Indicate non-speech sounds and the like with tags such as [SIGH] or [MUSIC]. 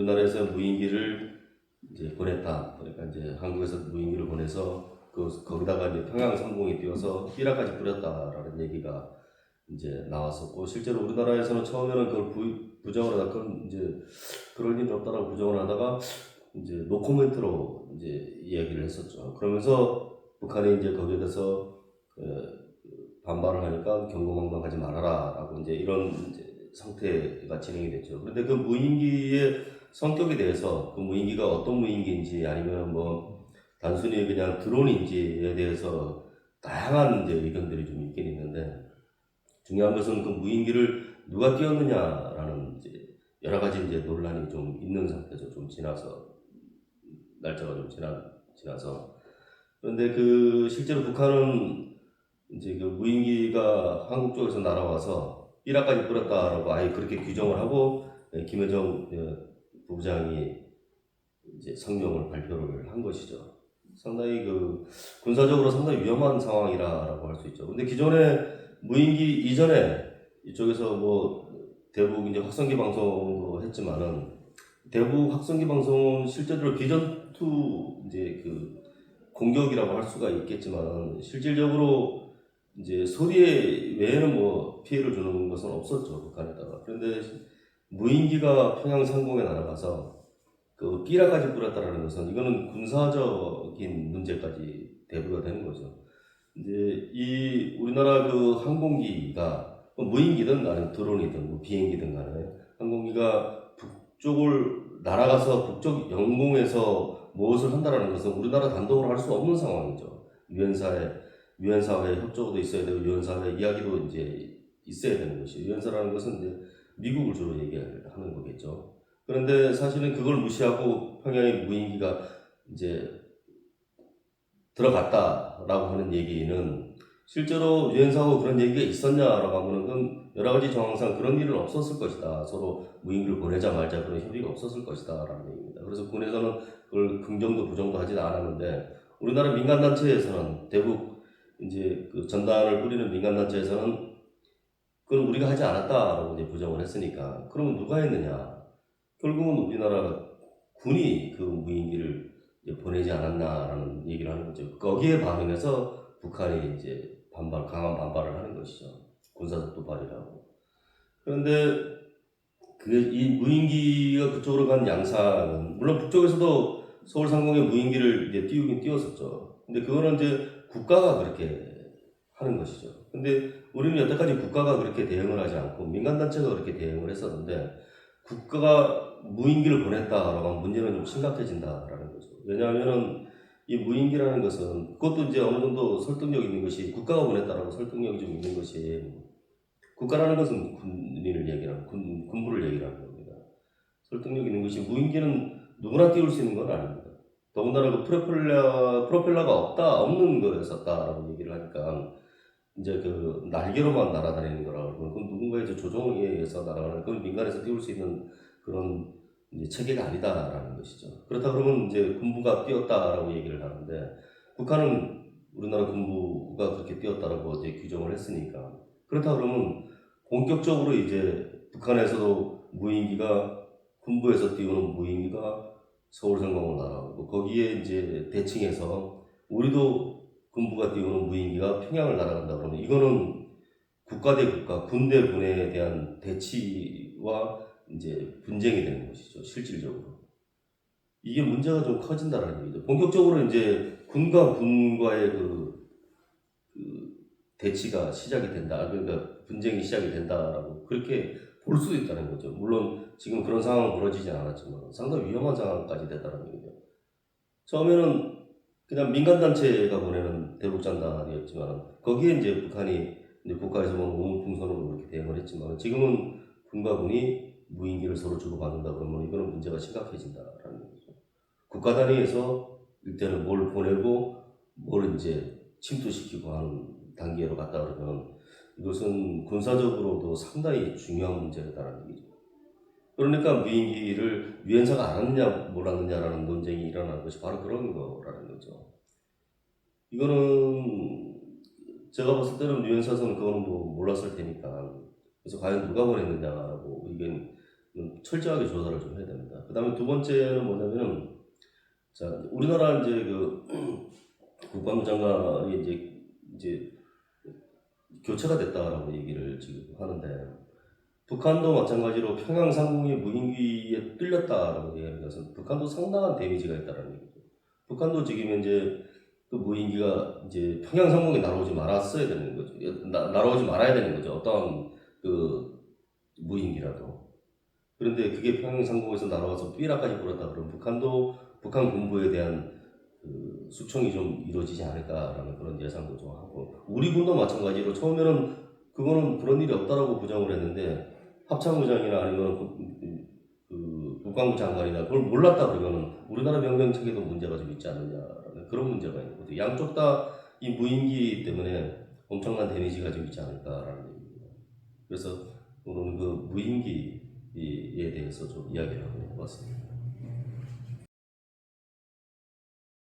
우리나라에서 무인기를 이제 보냈다. 그러니까 이제 한국에서 무인기를 보내서 그 거기다가 이제 평양 상공에 띄워서 삐라까지 뿌렸다라는 얘기가 이제 나왔었고 실제로 우리나라에서는 처음에는 그걸 부, 부정을 하다 그건 이제 그럴 일은 없다라고 부정을 하다가 이제 노코멘트로 이제 이야기를 했었죠. 그러면서 북한이 이제 거기에 대해서 그 반발을 하니까 경고망망하지 말아라라고 이제 이런 이제 상태가 진행이 됐죠. 그런데 그 무인기의 성격에 대해서 그 무인기가 어떤 무인기인지 아니면 뭐 단순히 그냥 드론인지에 대해서 다양한 이제 의견들이 좀 있긴 있는데 중요한 것은 그 무인기를 누가 띄웠느냐라는 이제 여러 가지 이제 논란이 좀 있는 상태죠. 좀 지나서 날짜가 좀 지나 지나서 그런데 그 실제로 북한은 이제 그 무인기가 한국 쪽에서 날아와서 이라까지 뿌렸다라고 아예 그렇게 규정을 하고 예, 김여정 예, 부부장이 이제 성명을 발표를 한 것이죠. 상당히 그 군사적으로 상당히 위험한 상황이라고 할 수 있죠. 근데 기존에 무인기 이전에 이쪽에서 뭐 대북 이제 확성기 방송도 했지만은 대북 확성기 방송은 실제로 비전투 이제 그 공격이라고 할 수가 있겠지만 실질적으로 이제 소리에 외에는 뭐 피해를 주는 것은 없었죠 북한에다가 그런데 무인기가 평양 상공에 날아가서 그 삐라까지 뿌렸다라는 것은 이거는 군사적인 문제까지 대두가 되는 거죠. 이제 이 우리나라 그 항공기가 뭐 무인기든 아니면 드론이든 뭐 비행기든 간에 항공기가 북쪽을 날아가서 북쪽 영공에서 무엇을 한다라는 것은 우리나라 단독으로 할 수 없는 상황이죠. 유엔사에 유엔사회 협조도 있어야 되고 유엔사회 이야기도 이제 있어야 되는 것이 유엔사라는 것은 이제 미국을 주로 얘기하는 거겠죠. 그런데 사실은 그걸 무시하고 평양의 무인기가 이제 들어갔다라고 하는 얘기는 실제로 유엔사하고 그런 얘기가 있었냐라고 하면은 그건 여러 가지 정황상 그런 일은 없었을 것이다. 서로 무인기를 보내자 말자 그런 협의가 없었을 것이다 라는 얘기입니다. 그래서 군에서는 그걸 긍정도 부정도 하지도 않았는데 우리나라 민간단체에서는 대북 이제 그 전단을 뿌리는 민간단체에서는 그건 우리가 하지 않았다라고 이제 부정을 했으니까 그러면 누가 했느냐? 결국은 우리나라 군이 그 무인기를 보내지 않았나라는 얘기를 하는 거죠. 거기에 반응해서 북한이 이제 반발, 강한 반발을 하는 것이죠. 군사적 도발이라고. 그런데 그 이 무인기가 그쪽으로 간 양상은 물론 북쪽에서도 서울 상공에 무인기를 이제 띄우긴 띄웠었죠. 근데 그거는 이제 국가가 그렇게 하는 것이죠. 근데 우리는 여태까지 국가가 그렇게 대응을 하지 않고 민간단체가 그렇게 대응을 했었는데 국가가 무인기를 보냈다라고 하면 문제는 좀 심각해진다라는 거죠. 왜냐하면은 이 무인기라는 것은 그것도 이제 어느 정도 설득력 있는 것이 국가가 보냈다라고 설득력이 좀 있는 것이 국가라는 것은 군인을 얘기하는 군, 군부를 얘기하는 겁니다. 설득력 있는 것이 무인기는 누구나 띄울 수 있는 건 아닙니다. 더군다나 그 프로펠러, 프로펠러가 없다, 없는 거였었다라고 얘기를 하니까 이제 그 날개로만 날아다니는 거라고 그러면 그건 누군가의 조종에 의해서 날아가는 그건 민간에서 띄울 수 있는 그런 체계가 아니다라는 것이죠. 그렇다 그러면 이제 군부가 띄었다라고 얘기를 하는데 북한은 우리나라 군부가 그렇게 띄었다라고 이제 규정을 했으니까 그렇다 그러면 본격적으로 이제 북한에서도 무인기가 군부에서 띄우는 무인기가 서울 상공을 날아오고 거기에 이제 대칭해서 우리도 군부가 띄우는 무인기가 평양을 날아간다 그러면 이거는 국가 대 국가, 군대 군에 대한 대치와 이제 분쟁이 되는 것이죠, 실질적으로. 이게 문제가 좀 커진다라는 얘기죠. 본격적으로 이제 군과 군과의 그, 그 대치가 시작이 된다. 그러니까 분쟁이 시작이 된다라고 그렇게 볼 수도 있다는 거죠. 물론 지금 그런 상황은 벌어지진 않았지만 상당히 위험한 상황까지 됐다는 얘기죠. 처음에는 그냥 민간단체가 보내는 대북장단이었지만 거기에 이제 북한이 이제 국가에서 보면 우문풍선으로 이렇게 대응을 했지만 지금은 군과 군이 무인기를 서로 주고받는다 그러면 이거는 문제가 심각해진다라는 거죠. 국가 단위에서 일단은 뭘 보내고 뭘 이제 침투시키고 하는 단계로 갔다 그러면 이것은 군사적으로도 상당히 중요한 문제다라는 얘기죠. 그러니까 무인기를 유엔사가 알았느냐 몰랐느냐라는 논쟁이 일어나는 것이 바로 그런 거라는 거죠. 이거는 제가 봤을 때는 유엔사에서는 그거는 뭐 몰랐을 테니까 그래서 과연 누가 보냈느냐라고 의견 철저하게 조사를 좀 해야 됩니다. 그 다음에 두 번째는 뭐냐면은, 자, 우리나라 이제 그 [CLEARS THROAT] 국방부 장관이 이제, 이제 교체가 됐다라고 얘기를 지금 하는데, 북한도 마찬가지로 평양 상공의 무인기에 뚫렸다라고 얘기하는 것은 북한도 상당한 데미지가 있다라는 얘기죠. 북한도 지금 현재 그 무인기가 이제 평양 상공에 날아오지 말았어야 되는 거죠. 나, 날아오지 말아야 되는 거죠. 어떠한 그 무인기라도. 그런데 그게 평양 상공에서 날아와서 삐라까지 불었다 그러면 북한도 북한 군부에 대한 그 숙청이 좀 이루어지지 않을까라는 그런 예상도 좀 하고 우리 군도 마찬가지로 처음에는 그거는 그런 일이 없다라고 부정을 했는데 합참의장이나 아니면 그, 그 국방부 장관이나 그걸 몰랐다 그러면은 우리나라 병력 체계도 문제가 좀 있지 않느냐라는 그런 문제가 있는 거죠. 양쪽 다 이 무인기 때문에 엄청난 데미지가 좀 있지 않을까라는 얘기입니다. 그래서 오늘은 그 무인기에 대해서 좀 이야기를 하고 있습니다.